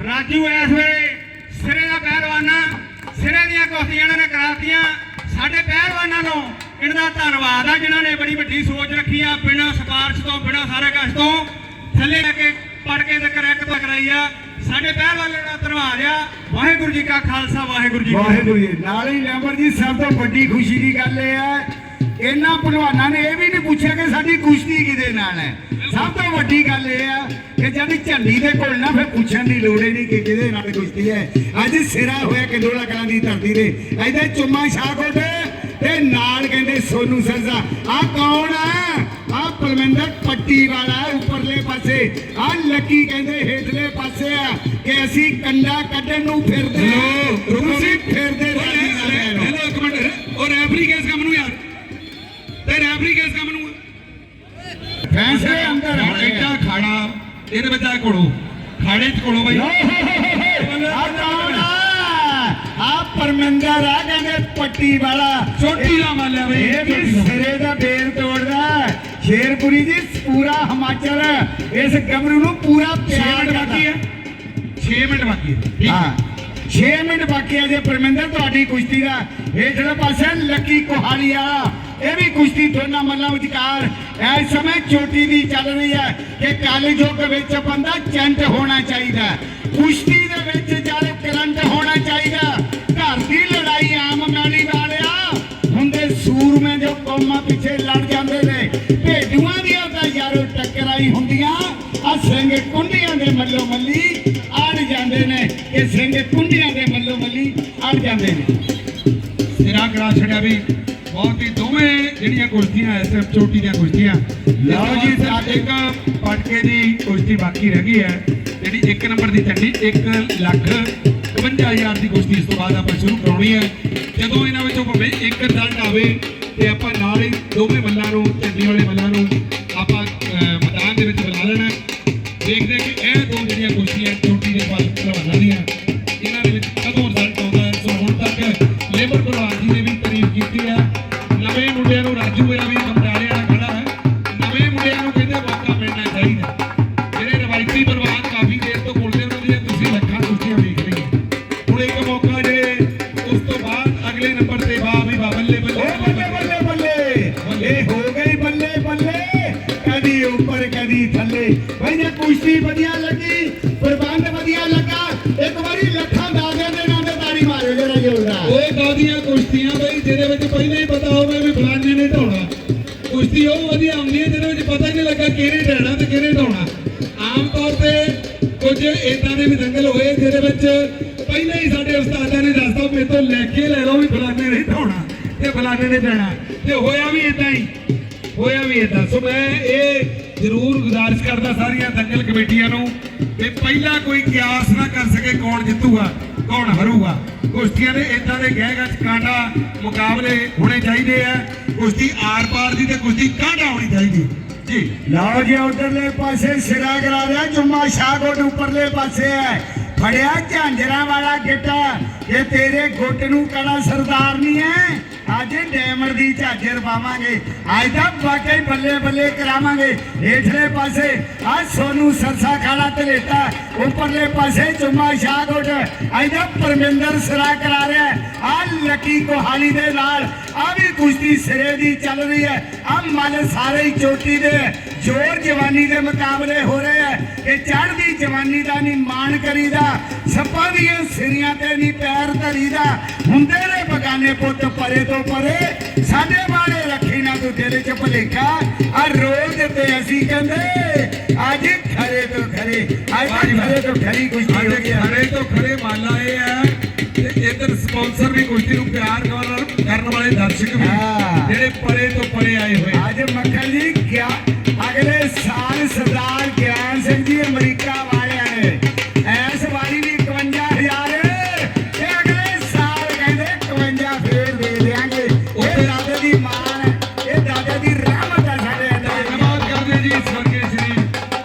ਰਾਜੂ ਇਸ ਵੇਲੇ ਸਿਰੇ ਦਾ ਪਹਿਲਵਾਨ ਆ। ਸਿਰੇ ਦੀਆਂ ਕੁਸ਼ਤੀਆਂ ਨੇ ਕਰਾਤੀਆਂ। ਸਾਡੇ ਪਹਿਲਵਾਨਾਂ ਨੂੰ ਇਹਨਾਂ ਦਾ ਧੰਨਵਾਦ ਆ, ਜਿਨ੍ਹਾਂ ਨੇ ਬੜੀ ਵੱਡੀ ਸੋਚ ਰੱਖੀ ਆ, ਬਿਨਾਂ ਸਿਫਾਰਿਸ਼ ਤੋਂ, ਬਿਨਾਂ ਸਾਰੇ ਕਸ਼ ਤੋਂ। ਥੱਲੇ ਲੈ ਕੇ ਪਟਕੇ ਤੱਕ ਕਰੈਕ ਤੋਂ ਕਰਾਈ ਆ। ਸਾਡੇ ਪਹਿਲਵਾਨਾਂ ਦਾ ਧੰਨਵਾਦ ਆ, ਵਾਹਿਗੁਰੂ ਜੀ ਕਾ ਖਾਲਸਾ, ਵਾਹਿਗੁਰੂ ਜੀ ਵਾਹਿਗੁਰੂ ਜੀ, ਨਾਲ ਹੀ ਲੈਂਬਰ ਜੀ, ਸਭ ਤੋਂ ਵੱਡੀ ਖੁਸ਼ੀ ਦੀ ਗੱਲ ਇਹ ਹੈ ਇਹਨਾਂ ਪਹਿਲਵਾਨਾਂ ਨੇ ਇਹ ਵੀ ਨਹੀਂ ਪੁੱਛਿਆ ਕਿ ਸਾਡੀ ਕੁਸ਼ਤੀ ਕਿਹਦੇ ਨਾਲ ਹੈ। ਸਭ ਤੋਂ ਵੱਡੀ ਗੱਲ ਇਹ ਆ ਕਿ ਜਦ ਝੰਡੀ ਦੇ ਕੋਲ ਨਾ ਫਿਰ ਪੁੱਛਣ ਦੀ ਲੋੜ ਹੀ ਨਹੀਂ ਕਿ ਕਿਹਦੇ ਨਾਲ ਕੁਸ਼ਤੀ ਹੈ। ਅੱਜ ਸਿਰਾ ਹੋਇਆ ਕਿਦੋਲਾ ਕਲਾਂ ਦੀ ਧਰਤੀ ਤੇ। ਇਹਦੇ ਚੁੰਮਾ ਸ਼ਾਹਕੋਟ ਤੇ ਨਾਲ ਕਹਿੰਦੇ ਸੋਨੂ ਸਰਜ਼ਾ ਆ ਕੌਣ ਆ? ਆ ਪਰਮਿੰਦਰ ਪੱਟੀ ਵਾਲਾ ਉੱਪਰਲੇ ਪਾਸੇ। ਆ ਲੱਕੀ ਕਹਿੰਦੇ ਹੇਠਲੇ ਪਾਸੇ ਆ ਕਿ ਅਸੀਂ ਕੰਡਾ ਕੱਢਣ ਨੂੰ ਫਿਰਦੇ। ਤੁਸੀਂ ਫਿਰਦੇ। ਹੈਲੋ ਇੱਕ ਮਿੰਟ। ਉਹ ਰੈਫਰੀ ਕਿਸ ਕੰਮ ਨੂੰ ਯਾਰ। ਤੇ ਰੈਫਰੀ ਕਿਸ ਕੰਮ ਨੂੰ ਫੈਸਲੇ ਅੰਦਰ ਐਡਾ। ਖਾੜਾ ਇਹਦੇ ਵਿੱਚ ਆ ਕੋੜੋ ਖਾੜੇ 'ਚ ਕੋੜੋ ਬਾਈ। ਆ? ਪਰਮਿੰਦਰ ਆ ਕਹਿੰਦੇ ਪੱਟੀ ਵਾਲਾ। ਚੋਟੀ ਦਾ ਮਾਲਿਆ ਬਈ। ਇਹ ਵੀ ਸਿਰੇ ਦਾ ਬੇਰ ਤੋੜਦਾ ਸ਼ੇਰਪੁਰੀ ਜੀ ਪੂਰਾ ਹਿਮਾਚਲ। ਇਸ ਗੱਭਰੂ ਨੂੰ ਪੂਰਾ 6 ਪਿਆਰ ਮਿੰਟ ਬਾਕੀ ਹੈ। 6 ਮਿੰਟ ਬਾਕੀ ਹੈ। ਹਾਂ। 6 ਮਿੰਟ ਬਾਕੀ ਹੈ ਜੇ ਪਰਮਿੰਦਰ, ਤੁਹਾਡੀ ਕੁਸ਼ਤੀ ਦਾ ਹੇਠਲੇ ਪਾਸੇ ਲੱਕੀ ਕੋਹਾਲੀ ਇਹ ਵੀ ਕੁਸ਼ਤੀ ਦੋਨਾਂ ਮੱਲਾਂ ਵਿਚਕਾਰ। ਇਸ ਸਮੇਂ ਚੋਟੀ ਦੀ ਚੱਲ ਰਹੀ ਹੈ ਕਿ ਕਾਲਜੋਗ ਵਿੱਚ ਬੰਦਾ ਚੈਂਟ ਹੋਣਾ ਚਾਹੀਦਾ। ਕੁਸ਼ਤੀ ਦੇ ਵਿੱਚ ਜਦ ਕਰੰਟ ਹੋਣਾ ਚਾਹੀਦਾ। ਘਰ ਦੀ ਲੜਾਈ ਆਮ ਮੈਲੀ ਵਾਲਿਆ। ਹੁੰਦੇ ਸੂਰਮੇ ਜੋ ਕੌਮਾਂ ਪਿੱਛੇ ਲੜ ਜਾਂਦੇ ਨੇ। ਭੇਡੂਆਂ ਦੀਆਂ ਤਾਂ ਯਾਰੋ ਟੱਕਰਾਈ ਹੁੰਦੀਆਂ। ਆ ਸਿੰਘ ਕੁੰਡੀਆਂ ਦੇ ਮੱਲੋ ਮੱਲੀ ਜਾਂਦੇ ਨੇ ਇਹ ਸਿੰਘ ਕੁੰਡੀਆਂ ਦੇ ਮੱਲੋ ਮੱਲੀ ਅੜ ਜਾਂਦੇ ਨੇ। ਸਿਰਾ ਕਰਾ ਛੜਿਆ ਵੀ ਬਹੁਤ ਹੀ ਦੋਵੇਂ ਜਿਹੜੀਆਂ ਕੁਸ਼ਤੀਆਂ ਇਸ ਟਾਈਮ ਚੋਟੀ ਦੀਆਂ ਕੁਸ਼ਤੀਆਂ। ਲਓ ਜੀ ਇੱਕ ਪਟਕੇ ਦੀ ਕੁਸ਼ਤੀ ਬਾਕੀ ਰਹਿ ਗਈ ਹੈ ਜਿਹੜੀ 1 ਨੰਬਰ ਦੀ ਝੰਡੀ 1 ਲੱਖ 51000 ਦੀ ਕੁਸ਼ਤੀ ਇਸ ਤੋਂ ਬਾਅਦ ਆਪਾਂ ਸ਼ੁਰੂ ਕਰਾਉਣੀ ਹੈ। ਜਦੋਂ ਇਹਨਾਂ ਵਿੱਚੋਂ ਭਾਵੇਂ ਇੱਕ ਰਿਜ਼ਲਟ ਆਵੇ ਤੇ ਆਪਾਂ ਨਾਲ ਹੀ ਦੋਵੇਂ ਮੱਲਾਂ ਨੂੰ ਝੰਡੀ ਵਾਲੇ ਮੱਲਾਂ ਨੂੰ ਆਪਾਂ ਮੈਦਾਨ ਦੇ ਵਿੱਚ 8 ਵਜੇ ਉਸ ਤੋਂ ਬਾਅਦ ਅਗਲੇ ਨੰਬਰ ਤੇ ਵਾਹ ਵੀ ਵਾਹ ਬੱਲੇ ਬੱਲੇ। ਬੱਲੇ ਬੱਲੇ ਬੱਲੇ। ਇਹ ਹੋ ਗਈ ਬੱਲੇ ਬੱਲੇ। ਕਦੀ ਉੱਪਰ ਕਦੀ ਥੱਲੇ। ਭਾਈ ਨੇ ਕੁਸ਼ਤੀ ਵਧੀਆ ਲੱਗੀ ਪ੍ਰਬੰਧ ਵਧੀਆ ਲੱਗਾ ਇੱਕ ਵਾਰੀ ਲੱਖਾਂ ਦਾਦੇ ਦੇ ਨਾਂ ਤੇ ਤਾੜੀ ਮਾਰਿਓ ਜਿਹੜਾ ਜੋੜਾ ਓਏ ਦਾਦੀਆਂ ਕੁਸ਼ਤੀਆਂ ਬਈ ਜਿਹਦੇ ਵਿੱਚ ਪਹਿਲਾਂ ਹੀ ਪਤਾ ਹੋਵੇ ਵੀ ਫਲਾਣੇ ਨੇ ਢਾਉਣਾ। ਕੁਸ਼ਤੀ ਉਹ ਵਧੀਆ ਆਉਂਦੀ ਹੈ ਜਿਹਦੇ ਵਿੱਚ ਪਤਾ ਹੀ ਨਹੀਂ ਲੱਗਾ ਕਿਹਨੇ ਢਾਣਾ ਤੇ ਕਿਹਨੇ ਢਾਉਣਾ। ਆਮ ਤੌਰ ਤੇ ਕੁਝ ਇਦਾਂ ਦੇ ਵੀ ਦੰਗਲ ਹੋਏ ਜਿਹਦੇ ਵਿੱਚ ਪਹਿਲਾਂ ਉਸਤਾਦਾਂ ਨੇ ਦੱਸਤਾ ਮੇਰੇ ਤੋਂ ਲੈ ਕੇ ਲੈ ਵੀ ਫਲਾਣੇ ਨੇ ਢਾਉਣਾ ਤੇ ਫਲਾਣੇ ਨੇ ਢਾਣਾ ਤੇ ਹੋਇਆ ਵੀ ਇਦਾਂ ਹੀ, ਹੋਇਆ ਵੀ ਇਦਾਂ ਸੋ ਮੈਂ ਇਹ ਜ਼ਰੂਰ ਗੁਜ਼ਾਰਿਸ਼ ਕਰਦਾ ਸਾਰੀਆਂ ਦੰਗਲ ਕਮੇਟੀਆਂ ਨੂੰ ਕਿ ਪਹਿਲਾਂ ਕੋਈ ਕਿਆਸ ਨਾ ਕਰ ਸਕੇ ਕੌਣ ਜਿੱਤੂਗਾ, ਕੌਣ ਹਾਰੂਗਾ। ਕੁਸ਼ਤੀਆਂ ਦੇ ਇਦਾਂ ਦੇ ਗਹਿ ਗੱਜ ਮੁਕਾਬਲੇ ਹੋਣੇ ਚਾਹੀਦੇ ਆ। ਕੁਸ਼ਤੀ ਆਰ ਪਾਰ ਦੀ ਤੇ ਕੁਸ਼ਤੀ ਕਾਂਟਾ ਹੋਣੀ ਚਾਹੀਦੀ। ਜੀ। ਲਓ ਜੀ, ਉਧਰਲੇ ਪਾਸੇ ਸਿਰਾ ਕਰਾ ਲਿਆ ਜੁਮਾ ਸ਼ਾਹਕੋਟ ਉੱਪਰਲੇ ਪਾਸੇ ਹੈ। ਫੜਿਆ ਝਾਂਜਰਾਂ ਵਾਲਾ ਗਿੱਟਾ। ਇਹ ਤੇਰੇ ਗੁੱਟ ਨੂੰ ਕੜਾ ਸਰਦਾਰ ਨਹੀਂ ਹੈ ਅੱਜ ਡੈਮਰ ਦੀ ਝਾਂਜਰ ਪਾਵਾਂਗੇ। ਅੱਜ ਤਾਂ ਵਾਕਈ ਬੱਲੇ ਬੱਲੇ ਕਰਾਵਾਂਗੇ। ਹੇਠਲੇ ਪਾਸੇ ਆ ਸੋਨੂ ਸਰਸਾ ਖਾਲਾ ਧਲੇਟਾ ਉੱਪਰਲੇ ਪਾਸੇ ਜੁਮਾ ਸ਼ਾਹਕੋਟ ਅੱਜ ਤਾਂ ਪਰਮਿੰਦਰ ਸਿਰਾ ਕਰਾ ਰਿਹਾ। ਆ ਲੱਕੀ ਕੋਹਾਲੀ ਦੇ ਨਾਲ। ਆ ਵੀ ਕੁਸ਼ਤੀ ਸਿਰੇ ਦੀ ਚੱਲ ਰਹੀ ਹੈ ਆ ਮਨ ਸਾਰੇ ਚੋਟੀ ਦੇ। ਜੋਰ ਜਵਾਨੀ ਦੇ ਮੁਕਾਬਲੇ ਹੋ ਰਹੇ ਹੈ ਕਿ ਚੜ੍ਹਦੀ ਜਵਾਨੀ ਦਾ ਨਹੀਂ ਮਾਣ ਕਰੀਦਾ ਸੱਪਾਂ ਦੀਆਂ ਸਿਰੀਆਂ ਤੇ ਨਹੀਂ ਪੈਰ ਧਰੀਦਾ। ਹੁੰਦੇ ਨੇ ਬਗਾਨੇ ਪੁੱਤ ਪਰੇ ਤੋਂ ਪਰੇ ਸਾਡੇ ਬਾਰੇ ਰੱਖੀ ਨਾ ਤੂੰ ਦਿਲ ਚ ਭਲੇਖਾ ਆ ਰੋਜ਼ ਤੇ ਅਸੀਂ ਕਹਿੰਦੇ ਅੱਜ ਖਰੇ ਤੋਂ ਖਰੇ ਅੱਜ ਖਰੇ ਤੋਂ ਖਰੀ ਕੁਸ਼ਤੀ ਹੋ ਗਈ ਖੜੇ ਤੋਂ ਖੜੇ ਮਾਲਾ ਇਹ ਹੈ ਤੇ ਇਧਰ ਸਪਾਂਸਰ ਵੀ ਕੁਸ਼ਤੀ ਨੂੰ ਪਿਆਰ ਕਰਨ ਵਾਲੇ ਦਰਸ਼ਕ ਵੀ। ਜਿਹੜੇ ਪਰੇ ਤੋਂ ਪਰੇ ਆਏ ਹੋਏ ਅੱਜ ਮੱਖਣ ਜੀ ਗਿਆ ਅਗਲੇ ਸਾਲ ਸਰਦਾਰ ਗਿਆਨ ਸਿੰਘ ਜੀ ਅਮਰੀਕਾ ਵਾਲਿਆਂ ਨੇ ਐਸ ਵਾਰੀ ਵੀ 51000 ਤੇ ਅਗਲੇ ਸਾਲ ਕਹਿੰਦੇ 51 ਫੇਰ ਦੇ ਦੇਾਂਗੇ ਇਹ ਦਾਦੇ ਦੀ ਮਾਣ ਹੈ, ਇਹ ਦਾਦੇ ਦੀ ਰਹਿਮਤ ਹੈ ਸਾਡੇ ਅੰਦਰ। ਧੰਨਵਾਦ ਕਰਦੇ ਜੀ ਸਵਰਗੀ ਸ਼੍ਰੀ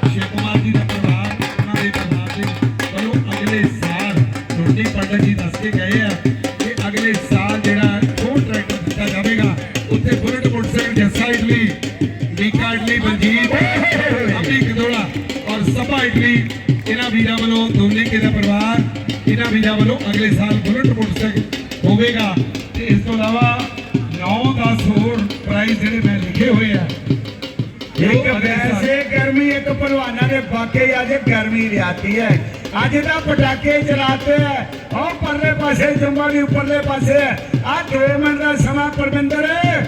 ਸ਼ੇਖ ਕੁਮਾਰ ਜੀ ਦਾ ਪਰਿਵਾਰ ਉਹਨਾਂ ਦੇ ਪਰਿਵਾਰ ਦੇ ਵੱਲੋਂ ਅਗਲੇ ਸਾਲ ਰੋਟੀ ਪੰਡਤ ਜੀ ਦੱਸ ਕੇ ਗਏ ਆ ਕਿ ਅਗਲੇ ਸਾਲ ਜਿਹੜਾ ਹੋਰ ਟਰੈਕਟਰ ਦਿੱਤਾ ਜਾਵੇਗਾ ਉੱਥੇ ਬੀਕਾ ਇਟਲੀ ਬਲਜੀਤ ਅਮੀ ਔਰ ਸਭਾ ਇਟਲੀ ਇਹਨਾਂ ਵੀਰਾਂ ਵੱਲੋਂ ਦੋਨੇ ਕੇ ਦਾ ਪਰਿਵਾਰ ਇਹਨਾਂ ਵੀਰਾਂ ਵੱਲੋਂ ਅਗਲੇ ਸਾਲ ਬੁਲਟ ਮੋਟਰਸਾਈਕਲ ਹੋਵੇਗਾ। ਤੇ ਇਸ ਤੋਂ ਇਲਾਵਾ 9-10 ਹੋਰ ਪ੍ਰਾਈਜ਼ ਜਿਹੜੇ ਮੈਂ ਲਿਖੇ ਹੋਏ ਆ। ਇੱਕ ਵੈਸੇ ਗਰਮੀ ਇੱਕ ਪਹਿਲਵਾਨਾਂ ਦੇ ਬਾਕੇ ਅੱਜ ਗਰਮੀ ਰਿਆਤੀ ਹੈ। ਅੱਜ ਤਾਂ ਪਟਾਕੇ ਚਲਾਤੇ ਹੈ। ਉਹ ਪਰਲੇ ਪਾਸੇ ਜੰਮਾ ਵੀ ਉੱਪਰਲੇ ਪਾਸੇ ਆ 2 ਮਿੰਟ ਦਾ ਸਮਾਂ ਪਰਮਿੰਦਰ। ਹੈ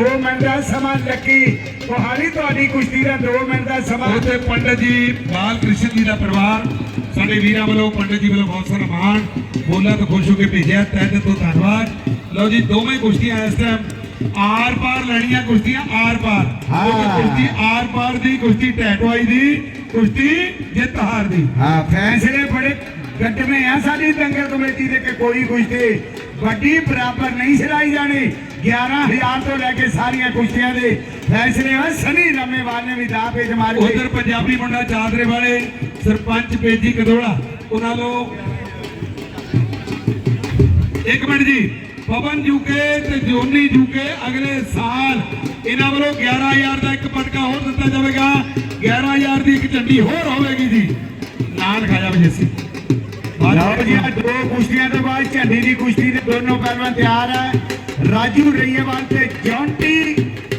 2 ਮਿੰਟ ਦਾ ਸਮਾਂ ਲੱਕੀ ਤੁਹਾਡੀ ਤੁਹਾਡੀ ਕੁਸ਼ਤੀ ਦਾ 2 ਮਿੰਟ ਦਾ ਸਮਾਂ। ਉੱਥੇ ਪੰਡਤ ਜੀ ਬਾਲ ਕ੍ਰਿਸ਼ਨ ਜੀ ਦਾ ਪਰਿਵਾਰ ਸਾਡੇ ਵੀਰਾਂ ਵੱਲੋਂ ਪੰਡਤ ਜੀ ਵੱਲੋਂ ਬਹੁਤ ਸਾਰਾ ਮਾਣ ਬੋਲਾ ਤੋਂ ਖੁਸ਼ ਹੋ ਕੇ ਭੇਜਿਆ ਤਹਿ ਤੋਂ ਧੰਨਵਾਦ। ਲਓ ਜੀ ਦੋਵੇਂ ਕੁਸ਼ਤੀਆਂ ਇਸ ਟਾਈਮ ਆਰ ਪਾਰ ਲੜੀਆਂ ਕੁਸ਼ਤੀਆਂ ਆਰ ਪਾਰ। ਕੁਸ਼ਤੀ ਆਰ ਪਾਰ ਦੀ ਕੁਸ਼ਤੀ ਟੈਟਵਾਈ ਦੀ ਕੁਸ਼ਤੀ ਜਿੱਤ ਹਾਰ ਦੀ। ਹਾਂ ਫੈਸਲੇ ਬੜੇ ਗੱਡਵੇਂ ਆ ਸਾਡੀ ਦੰਗਲ ਕਮੇਟੀ ਦੇ ਕਿ ਕੋਈ ਕੁਸ਼ਤੀ ਵੱਡੀ ਬਰਾਬਰ ਨਹੀਂ ਸਿਰਾਈ ਜਾਣੀ। 11000 ਤੋਂ ਲੈ ਕੇ ਸਾਰੀਆਂ ਕੁਸ਼ਤੀਆਂ ਦੇ ਫੈਸਲੇ ਆ। ਸਨੀ ਰਮੇਵਾਲ ਨੇ ਵੀ ਦਾ ਪੇਜ ਮਾਰ ਉਧਰ ਪੰਜਾਬੀ ਮੁੰਡਾ ਚਾਦਰੇ ਵਾਲੇ ਸਰਪੰਚ ਪੇਜੀ ਕਦੋੜਾ ਉਹਨਾਂ ਨੂੰ ਇੱਕ ਮਿੰਟ ਜੀ ਪਵਨ ਜੂਕੇ ਤੇ ਜੋਨੀ ਜੂਕੇ ਅਗਲੇ ਸਾਲ ਇਹਨਾਂ ਵੱਲੋਂ 11000 ਦਾ ਇੱਕ ਪਟਕਾ ਹੋਰ ਦਿੱਤਾ ਜਾਵੇਗਾ। 11000 ਦੀ ਇੱਕ ਝੰਡੀ ਹੋਰ ਹੋਵੇਗੀ ਜੀ। ਨਾਲ ਖਾਇਆ ਵਜੇਸੀ ਲਓ ਜੀ ਦੋ ਕੁਸ਼ਤੀਆਂ ਤੋਂ ਬਾਅਦ ਝੰਡੀ ਦੀ ਕੁਸ਼ਤੀ ਦੇ ਦੋਨੋਂ ਪਹਿਲਵਾਨ ਤਿਆਰ ਹੈ ਰਾਜੂ ਰਈਏਵਾਲ ਤੇ ਜੌਂਟੀ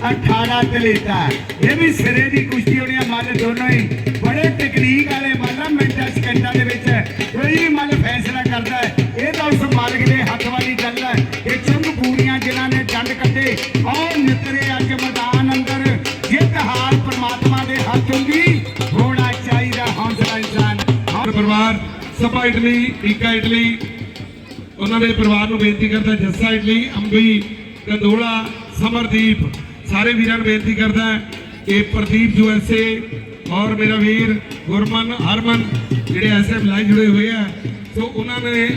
18 ਤਲੇਤਾ ਇਹ ਵੀ ਸਿਰੇ ਦੀ ਕੁਸ਼ਤੀ ਹੋਣੀ ਆ ਮੱਲ ਦੋਨੋਂ ਹੀ। ਬੜੇ ਟੈਕਨੀਕ ਵਾਲੇ ਮੱਲ ਮਿੰਟਾਂ, ਸਕਿੰਟਾਂ ਦੇ ਵਿੱਚ ਕੋਈ ਵੀ ਮੱਲ ਫੈਸਲਾ ਕਰਦਾ ਹੈ। ਇਹ ਤਾਂ ਉਸ ਮਾਲਕ ਦੇ ਹੱਥ ਵਾਲੀ ਗੱਲ ਹੈ। ਇਹ ਚੁੰਗ ਪੂਰੀਆਂ ਜਿਨ੍ਹਾਂ ਨੇ ਡੰਡ ਕੱਢੇ ਔਰ ਨਿਤਰੇ ਅੱਜ ਮੈਦਾਨ ਅੰਦਰ। ਜਿੱਤ ਹਾਰ ਪ੍ਰਮਾਤਮਾ ਦੇ ਹੱਥ ਹੁੰਦੀ, ਹੋਣਾ ਚਾਹੀਦਾ ਹੌਸਲਾ ਇਨਸਾਨ। ਔਰ ਪਰਿਵਾਰ ਸਪਾ ਇਟਲੀ ਟੀਕਾ ਇਟਲੀ ਉਹਨਾਂ ਦੇ ਪਰਿਵਾਰ ਨੂੰ ਬੇਨਤੀ ਕਰਦਾ ਜੱਸਾ ਇਟਲੀ ਅੰਬੀ ਕੰਦੋਲਾ ਸਮਰਦੀਪ, ਸਾਰੇ ਵੀਰਾਂ ਨੂੰ ਬੇਨਤੀ ਕਰਦਾ ਕਿ ਪ੍ਰਦੀਪ ਯੂਐਸਏ ਔਰ ਮੇਰਾ ਵੀਰ ਗੁਰਮਨ, ਹਰਮਨ ਜਿਹੜੇ ਐਸਐਮ ਲਾਈਨ ਜੁੜੇ ਹੋਏ ਆ, ਸੋ ਉਹਨਾਂ ਨੇ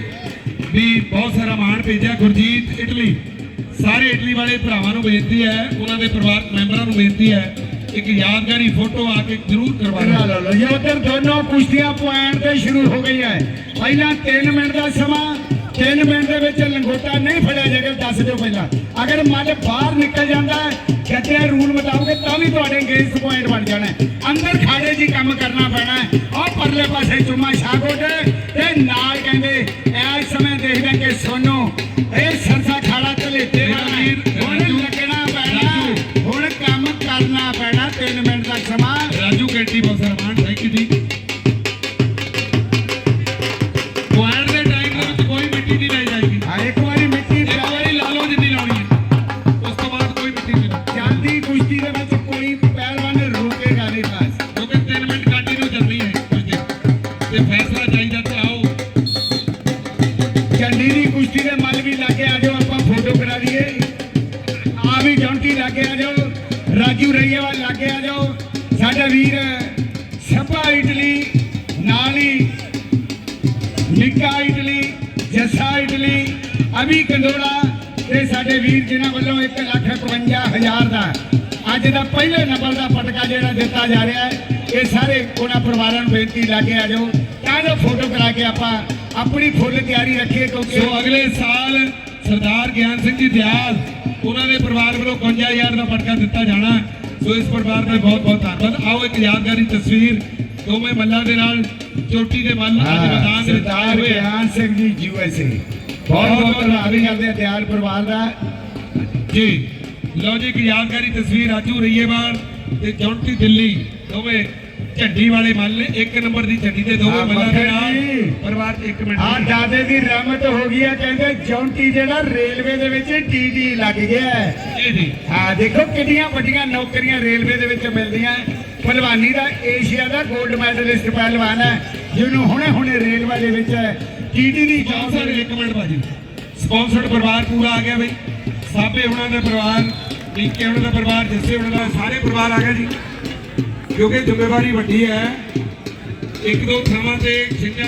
ਵੀ ਬਹੁਤ ਸਾਰਾ ਮਾਣ ਭੇਜਿਆ। ਗੁਰਜੀਤ ਇਟਲੀ, ਸਾਰੇ ਇਟਲੀ ਵਾਲੇ ਭਰਾਵਾਂ ਨੂੰ ਬੇਨਤੀ ਹੈ, ਉਹਨਾਂ ਦੇ ਪਰਿਵਾਰਕ ਮੈਂਬਰਾਂ ਨੂੰ ਬੇਨਤੀ ਹੈ, ਇੱਕ ਯਾਦਗਾਰੀ ਫੋਟੋ ਆ ਕੇ ਜ਼ਰੂਰ ਕਰਵਾਉਣਾ। ਲਓ ਦੋਨੋਂ ਕੁਸ਼ਤੀਆਂ ਪੁਆਇੰਟ ਤੇ ਸ਼ੁਰੂ ਹੋ ਗਈਆਂ। ਪਹਿਲਾਂ 3 ਮਿੰਟ ਦਾ ਸਮਾਂ 3 ਮਿੰਟ ਦੇ ਵਿੱਚ ਲੰਗੋਟਾ ਨਹੀਂ ਫੜਿਆ ਜਾਏਗਾ ਦੱਸ ਦਿਓ ਪਹਿਲਾਂ ਅਗਰ ਮੱਲ ਬਾਹਰ ਨਿਕਲ ਜਾਂਦਾ ਹੈ ਗੱਡੇ ਰੂਲ ਮੁਤਾਬਕ ਤਾਂ ਵੀ ਤੁਹਾਡੇ ਅਗੇਂਸਟ ਪੁਆਇੰਟ ਬਣ ਜਾਣਾ ਹੈ। ਅੰਦਰ ਖਾੜੇ ਜੀ ਕੰਮ ਕਰਨਾ ਪੈਣਾ ਹੈ ਉਹ ਪਰਲੇ ਪਾਸੇ ਚੁੰਮਾ ਸ਼ਾਗੋਟ ਤੇ ਨਾਲ ਕਹਿੰਦੇ ਇਸ ਸਮੇਂ ਦੇਖਦੇ ਕਿ ਸੋਨੋ ਇਹ ਸਰਸਾ ਖਾੜਾ ਹੈ। ਹੁਣ ਲੱਗਣਾ ਪੈਣਾ ਹੁਣ ਕੰਮ ਕਰਨਾ ਪੈਣਾ 3 ਮਿੰਟ ਦਾ ਸਮਾਂ ਰਾਜੂ ਕੈਂਟੀ ਬਹੁਤ ਅਭੀ ਕੰਦੋੜਾ ਤੇ ਸਾਡੇ ਵੀਰ ਜਿਨ੍ਹਾਂ ਵੱਲੋਂ 151000 ਦਾ ਅੱਜ ਦਾ ਪਹਿਲੇ ਨੰਬਰ ਦਾ ਪਟਕਾ ਜਿਹੜਾ ਦਿੱਤਾ ਜਾ ਰਿਹਾ ਹੈ ਇਹ ਸਾਰੇ ਉਹਨਾਂ ਪਰਿਵਾਰਾਂ ਨੂੰ ਬੇਨਤੀ ਲਾਗੇ ਆ ਜਾਓ। ਤਾਂ ਜੋ ਫੋਟੋ ਕਰਾ ਕੇ ਆਪਾਂ ਆਪਣੀ ਫੁੱਲ ਤਿਆਰੀ ਰੱਖੀਏ ਕਿਉਂਕਿ ਸੋ ਅਗਲੇ ਸਾਲ ਸਰਦਾਰ ਗਿਆਨ ਸਿੰਘ ਜੀ ਦਿਆਲ ਉਹਨਾਂ ਦੇ ਪਰਿਵਾਰ ਵੱਲੋਂ 51000 ਦਾ ਪਟਕਾ ਦਿੱਤਾ ਜਾਣਾ। ਸੋ ਇਸ ਪਰਿਵਾਰ ਦਾ ਬਹੁਤ ਬਹੁਤ ਧੰਨਵਾਦ। ਆਓ ਇੱਕ ਯਾਦਗਾਰੀ ਤਸਵੀਰ ਦੋਵੇਂ ਮੱਲਾਂ ਦੇ ਨਾਲ ਚੋਟੀ ਦੇ ਮੱਲ ਅੱਜ ਮੈਦਾਨ ਦੇ ਵਿੱਚ ਆਏ ਸਰਦਾਰ ਹੋਏ ਆ। ਗਿਆਨ ਸਿੰਘ ਜੀ ਯੂਐਸਏ ਬਹੁਤ ਬਹੁਤ ਧੰਨਵਾਦ ਕਰਦੇ ਆ ਦਿਆਲ ਪਰਿਵਾਰ ਦਾ। ਜੀ ਲਓ ਜੀ ਇੱਕ ਯਾਦਗਾਰੀ ਤਸਵੀਰ ਰਾਜੂ ਰਈਏਵਾਲ ਤੇ ਜੌਂਟੀ ਦਿੱਲੀ ਦੋਵੇਂ ਝੰਡੀ ਵਾਲੇ ਮੱਲ ਇੱਕ ਨੰਬਰ ਦੀ ਝੰਡੀ ਦੇ ਦੋਵੇਂ ਮੱਲਾਂ ਦੇ ਨਾਲ। ਪਰਿਵਾਰ ਇੱਕ ਮਿੰਟ ਆ ਦਾਦੇ ਦੀ ਰਹਿਮਤ ਹੋ ਗਈ ਹੈ ਕਹਿੰਦੇ ਜੌਂਟੀ ਜਿਹੜਾ ਰੇਲਵੇ ਦੇ ਵਿੱਚ ਟੀਟੀ ਲੱਗ ਗਿਆ ਜੀ ਜੀ। ਹਾਂ ਦੇਖੋ ਕਿੰਨੀਆਂ ਵੱਡੀਆਂ ਨੌਕਰੀਆਂ ਰੇਲਵੇ ਦੇ ਵਿੱਚ ਮਿਲਦੀਆਂ। ਪਹਿਲਵਾਨੀ ਦਾ ਏਸ਼ੀਆ ਦਾ 골ਡ ਮੈਡਲਿਸਟ ਪਹਿਲਵਾਨ ਹੈ ਜਿਹਨੂੰ ਹੁਣੇ ਹੁਣੇ ਰੇਲਵੇ ਦੇ ਵਿੱਚ ਟੀਟੀ ਦੀ ਜੌਬ ਸਪਾਂਸਰ ਇੱਕ ਮਿੰਟ ਭਾਜੀ ਸਪਾਂਸਰਡ ਪਰਿਵਾਰ ਪੂਰਾ ਆ ਗਿਆ ਬਈ। ਸਾਬੇ ਉਹਨਾਂ ਦਾ ਪਰਿਵਾਰ, ਨੀਕੇ ਉਹਨਾਂ ਦਾ ਪਰਿਵਾਰ, ਜੱਸੇ ਉਹਨਾਂ ਦਾ ਸਾਰੇ ਪਰਿਵਾਰ ਆ ਗਿਆ ਜੀ। ਕਿਉਂਕਿ ਜ਼ਿੰਮੇਵਾਰੀ ਵੱਡੀ ਹੈ। ਇੱਕ ਦੋ ਥਾਵਾਂ ਤੇ ਛਿੰਝਾਂ